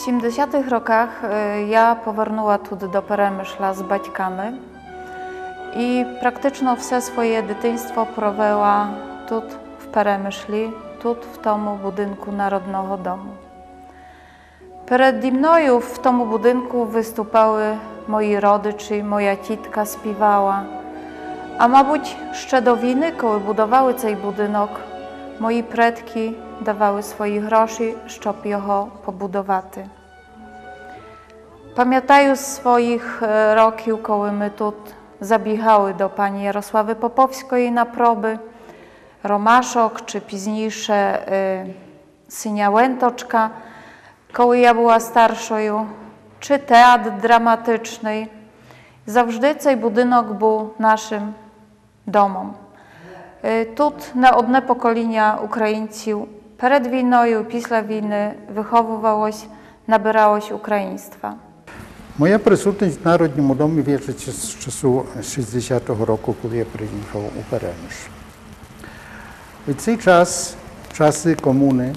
W 70. rokach y, ja powrnęła tutaj do Peremyszla z baćkami i praktycznie wse swoje dzieciństwo prowela tu w Peremyszli, tu w tomu budynku Narodnego Domu. Przed mną w tomu budynku wystupały moi rodzice, moja citka spiwała. A ma być do winy, koły budowały cej budynek, moi predki dawały swoich roszy, szczop jeho pobudowaty. Pamiętaju swoich e, roki, koły my tu zabiegały do pani Jarosławy Popowskiej na proby, Romaszok czy późniejsze y, e, Synia Łętoczka, koły ja była starszą, czy teatr dramatyczny. Zawsze cej był naszym domem. E, Tut na одне pokolenia українців Перед війною, після війни виховувалось, набиралось українства. Moja присутність в Народному домі в'яжеться з часу 60-го року, коли я приїхав у Переміж. І цей час, часи комуни,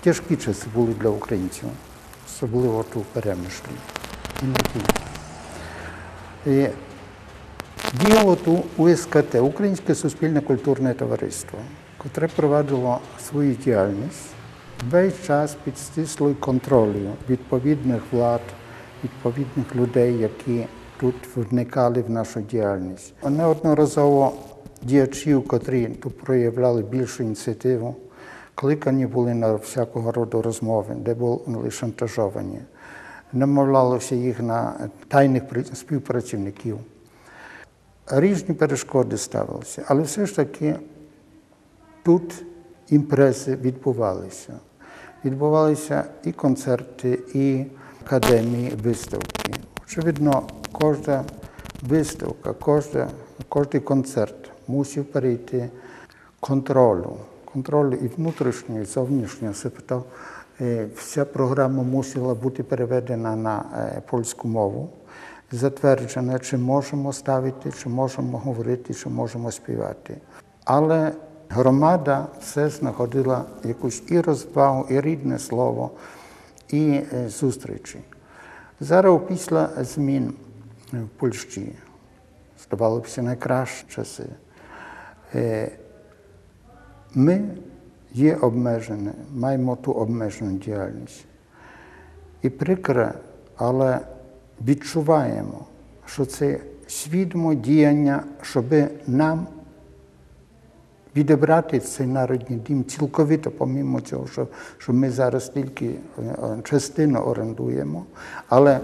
тяжкі часи були для українців, особливо тут у Перемишлі. І не тільки. Діяло тут УСКТ, Українське суспільне культурне товариство. котре провадило свою діяльність весь час під стислою контролю відповідних влад, відповідних людей, які тут вникали в нашу діяльність. Неодноразово діячів, котрі тут проявляли більшу ініціативу, кликані були на всякого роду розмови, де були шантажовані. Намовлялося їх на тайних співпрацівників. Різні перешкоди ставилися, але все ж таки тут імпрези відбувалися. Відбувалися і концерти, і академії, виставки. Очевидно, кожна виставка, кожна, кожен концерт мусив перейти контролю. Контролю і внутрішньої, і зовнішнього. Себто е, вся програма мусила бути переведена на е, польську мову. Затверджена, чи можемо ставити, чи можемо говорити, чи можемо співати. Але Громада все знаходила якусь і розвагу, і рідне слово, і е, зустрічі. Зараз після змін в Польщі, здавалося, найкращі часи, е, ми є обмежені, маємо ту обмежену діяльність. І прикре, але відчуваємо, що це свідомо діяння, щоби нам відібрати цей народний дім цілковито, помимо цього, що що ми зараз тільки е, е, частину орендуємо, але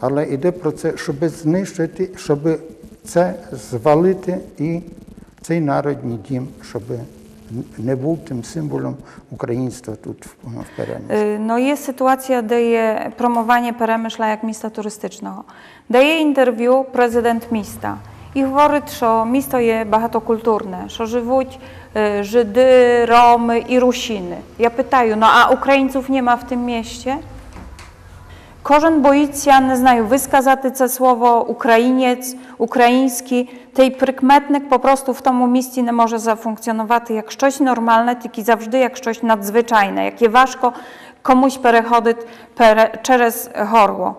але йде про це, щоб знищити, щоб це звалити і цей народний дім, щоб не був тим символом українства тут в Перемишлі. No, е, ну, є ситуація, де є промування Перемишла як міста туристичного. Дає інтерв'ю президент міста – Ich говорить, що місто є багатокультурне, що живуть Żydy, Romy i Rusiny. Ja pytaję, no a Ukraińców nie ma w tym mieście? Korzeń boicjan znają wyskazatyce słowo Ukrainiec, ukraiński. Tej prykmetnek po prostu w tomu miejscu nie może zafunkcjonować jak coś normalne, tylko zawsze jak coś nadzwyczajne, jakie ważko komuś przechodzić пере, через горло.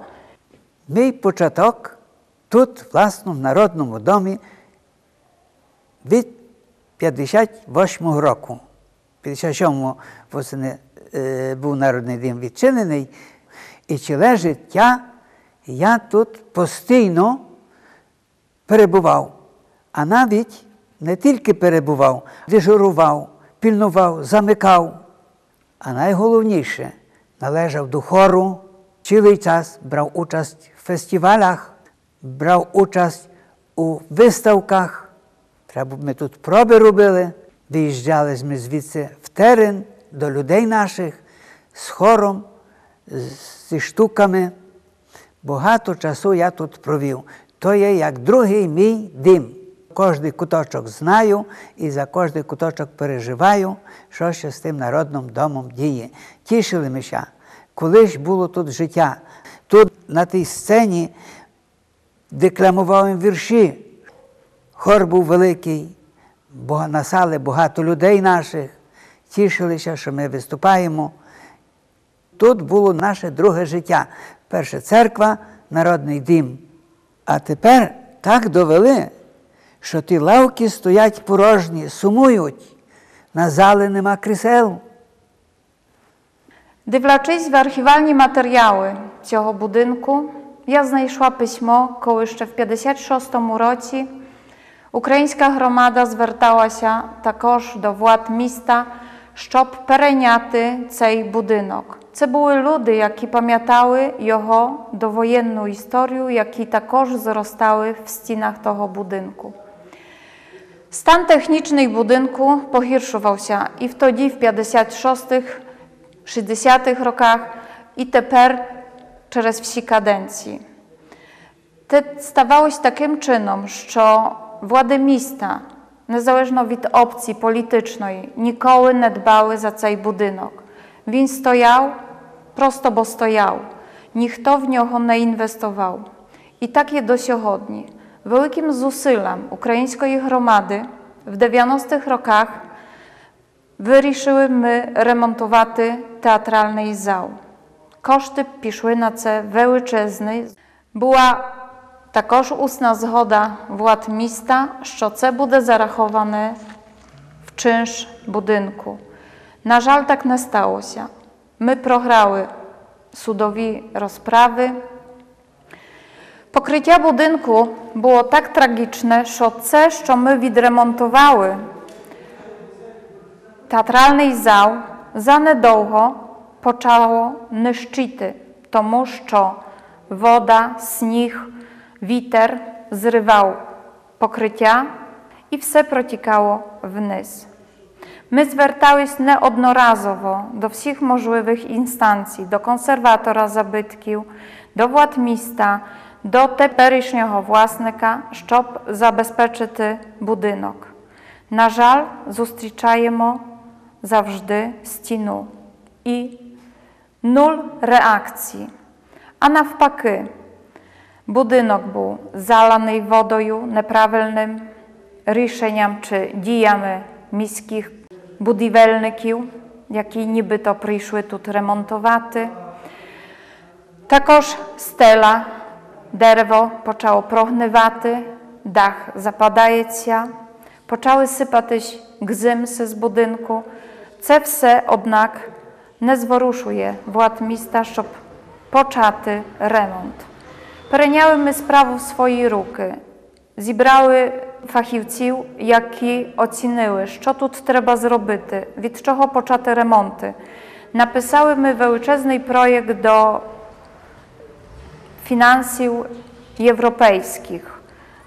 Мій початок тут, в власному народному домі від 58 року. в 57-му восени е, був народний дім відчинений. І ціле життя я тут постійно перебував, а навіть не тільки перебував, дежурував, пільнував, замикав. А найголовніше належав до хору, цілий час брав участь в фестивалях брав участь у виставках, треба ми тут проби робили, виїжджали ми звідси в терен до людей наших з хором, зі штуками. Багато часу я тут провів. То є як другий мій дим. Кожний куточок знаю і за кожний куточок переживаю, що ще з тим народним домом діє. Тішили мися, коли ж було тут життя. Тут на тій сцені декламував вірші. Хор був великий, насали багато людей наших, тішилися, що ми виступаємо. Тут було наше друге життя. Перша церква, народний дім. А тепер так довели, що ті лавки стоять порожні, сумують, на зали нема крісел. Дивлячись в архівальні матеріали цього будинку. я знайшла письмо, коли ще в 56-му році українська громада зверталася також до władz міста, щоб перейняти цей будинок. Це були люди, які пам'ятали його довоєнну історію, які також зростали в стінах того будинку. Stan techniczny budynku pogirszował się i wtedy w 56-60 rokach i teper przez wsi kadencji. Ty stawałeś takim czynom, że władymista, niezależnie od opcji politycznej, nikoły nie dbały za cały budynek. Więc stojał, prosto bo stojał. Nikt w niego nie inwestował. I takie je dosiechodni. Wielkim zusylam ukraińskiej gromady w 90 rokach wyriszyły my remontowaty teatralny zał koszty piszły na ce Wełyczezny była takoż ustna zgoda władz miasta, że це буде зараховане w czynsz budynku. Na żal tak nie stało się. My prograły sudowi rozprawy. Pokrycia budynku było tak tragiczne, że ce, co my widremontowały teatralny zał, za niedługo počalo to тому woda, snich, witer zrywał pokrycia i wse все w nys. My zwertałyśmy nieodnorazowo do wszystkich możliwych instancji, do konserwatora zabytków, do władmista, do teperyśnego własnika, szczop zabezpieczyty budynek. Na żal, zustryczajemy zawsze stinu i nul reakcji. A na w paki budynek był zalany wodoju, nieprawilnym ryszeniem czy dijami miskich budiwelników, jaki niby to przyszły tu remontowaty. Takoż stela, drewo poczęło prochnywać, dach zapadaje się, poczęły sypać gzymsy z budynku. Це все, nezworuszuje władmista, szob poczaty remont. Preniały my sprawu swojej ruky, zibrały fachiwciu, jaki ocinyły, co tut treba zrobyty, widczoho poczaty remonty. Napisały my wełczesny projekt do finansów europejskich.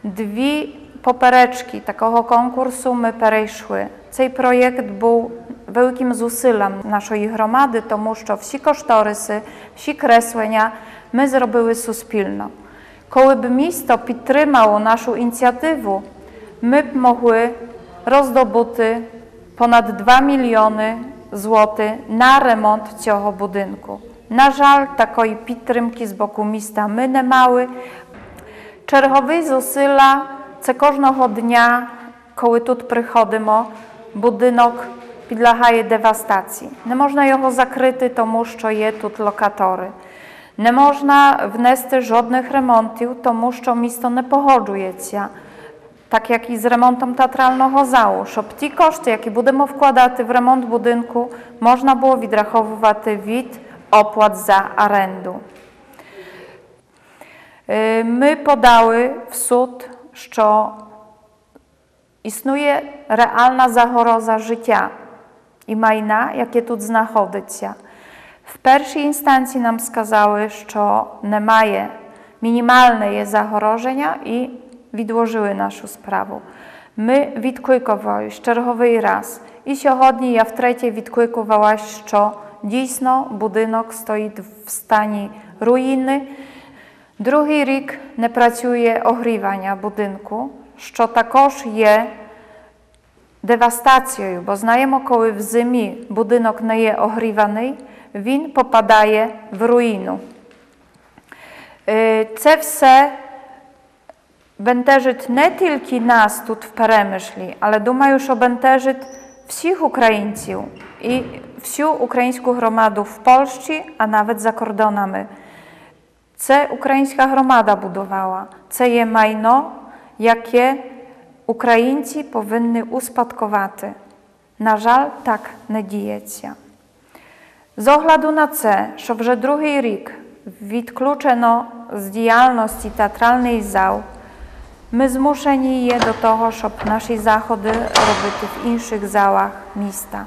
Dwie popereczki takiego konkursu my perejszły. Cej projekt był Wielkim zusylem naszej gromady to muszczo wsi kosztorysy, wsi kreslenia my zrobiły suspilno. Kołyby miasto підтримало naszą inicjatywę, my mogły rozdobuty ponad 2 miliony złotych na remont tego budynku. Na żal, takiej pitrymki z boku miasta my nie mały. Czerchowy zusyla, co każdego dnia, koły tut mo, budynok підлягає девастації. Не можна його закрити, тому що є тут локатори. Не можна внести жодних ремонтів, тому що місто не погоджується. Так як і з ремонтом театрального залу, щоб ті кошти, які будемо вкладати в ремонт будинку, можна було відраховувати від opłat za arendu. My podały w sąd, że istnieje realna zachoroza życia i majna, jakie tu znachodycia. W pierwszej instancji nam wskazały, że nie maje minimalne je zachorożenia i widłożyły naszą sprawę. My widkujkowałeś czerwony raz i siochodni ja w trzeciej widkujkowałaś, że dzisno budynek stoi w stanie ruiny. Drugi rik nie pracuje ogrywania budynku, co takoż jest Девастацією, бо знаємо, коли в зимі будинок не є огріваний, він попадає в руїну. Це все бентежить не тільки нас тут в Перемишлі, але думаю, що бентежить всіх українців і всю українську громаду в Польщі, а навіть за кордонами. Це українська громада будувала, це є майно, яке Українці повинні успадкувати. На жаль, так не діється. З огляду на це, що вже другий рік відключено з діяльності театральний зал, ми zmuszeni je do tego, щоб наші заходи робити в інших залах міста.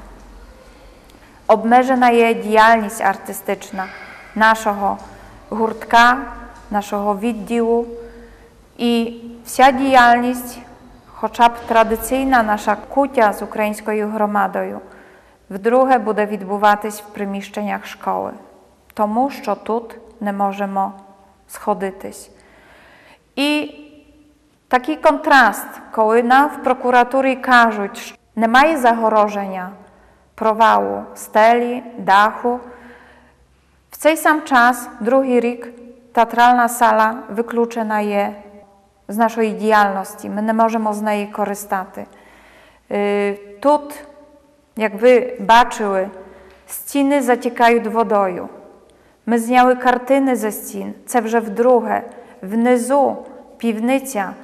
Обмежена є діяльність артистична нашого гуртка, нашого відділу і вся діяльність хоча б традиційна наша кутя з українською громадою, вдруге буде відбуватись в приміщеннях школи, тому що тут не можемо сходитись. І такий контраст, коли нам в прокуратурі кажуть, що немає загороження провалу стелі, даху. W ten sam czas, drugi rok, teatralna sala wykluczona jest z naszej idealności, my nie możemy z niej korzystać. Y, Tut, jak wy baczyły, ściny zaciekają do wodoju. My zniały kartyny ze ścin, cewrze w druhe, wnyzu, nizu, piwnycia,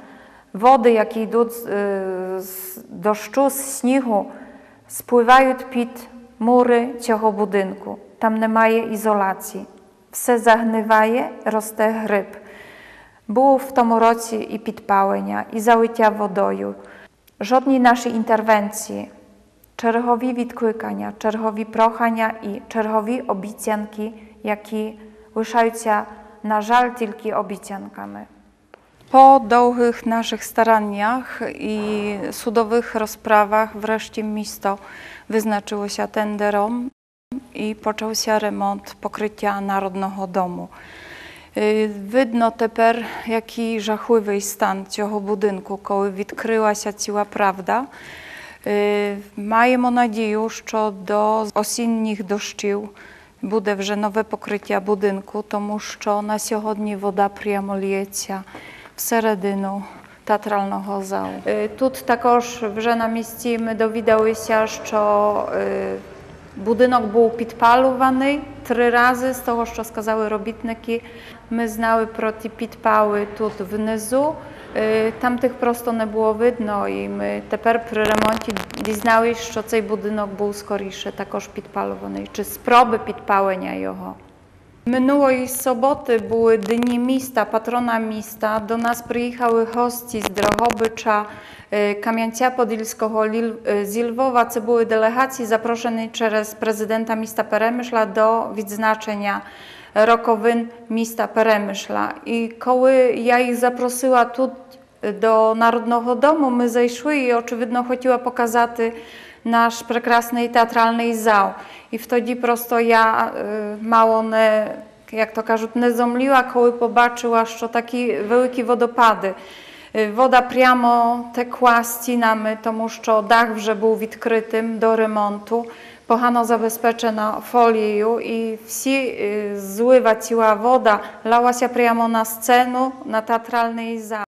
wody, jakie idą y, do szczu z śniegu, spływają pit mury ciego budynku. Tam nie ma izolacji. Wse zagnywaje, roste gryb. Було в тому році і підпалення, і залиття водою. Жодній нашій інтервенції, чергові відкликання, чергові прохання і чергові обіцянки, які лишаються, на жаль, тільки обіцянками. Po długich naszych staraniach i sudowych rozprawach wreszcie miasto wyznaczyło się tenderom i począł się remont pokrycia Narodnego Domu. Y, Widno teper, jaki żachływy stan tego budynku, koły odkryła się ciła prawda. Y, Mamy już, że do osinnych doszcił będzie wrze nowe pokrycie budynku, To musz, że na siochodni woda priamo w seredynu teatralnego zału. Y, tut także wrze namieścimy, dowiedziały się, że Budynek był pitpalowany trzy razy, z tego, co skazały robitniki. My znały proti pitpały tu w nyzu. Y, Tam tych prosto nie było widno i my teper przy remoncie wiedzieliśmy, że ten budynek był skorysze takoż pitpalowany. czy z proby jego. Minułej soboty były dni mista, patrona mista. Do nas przyjechały hosti z Drohobycza, y, Kamiancia Podilskiego, y, Zilwowa, co były delegacje zaproszone przez prezydenta mista Peremyśla do widznaczenia rokowyn mista Peremyśla. I koły ja ich zaprosiła tu y, do Narodnego Domu, my zajszły i oczywiście chciała pokazać nasz prekrasnej teatralnej zał. I wtedy prosto ja e, mało ne, jak to każą, nie zomliła, koły pobaczyła, że taki wielkie wodopady. E, woda priamo tekła stinami, to że dach wże był witkrytym do remontu. Pohano zabezpieczona folieju i wsi e, zływa ciła woda lała się priamo na scenę, na teatralnej zał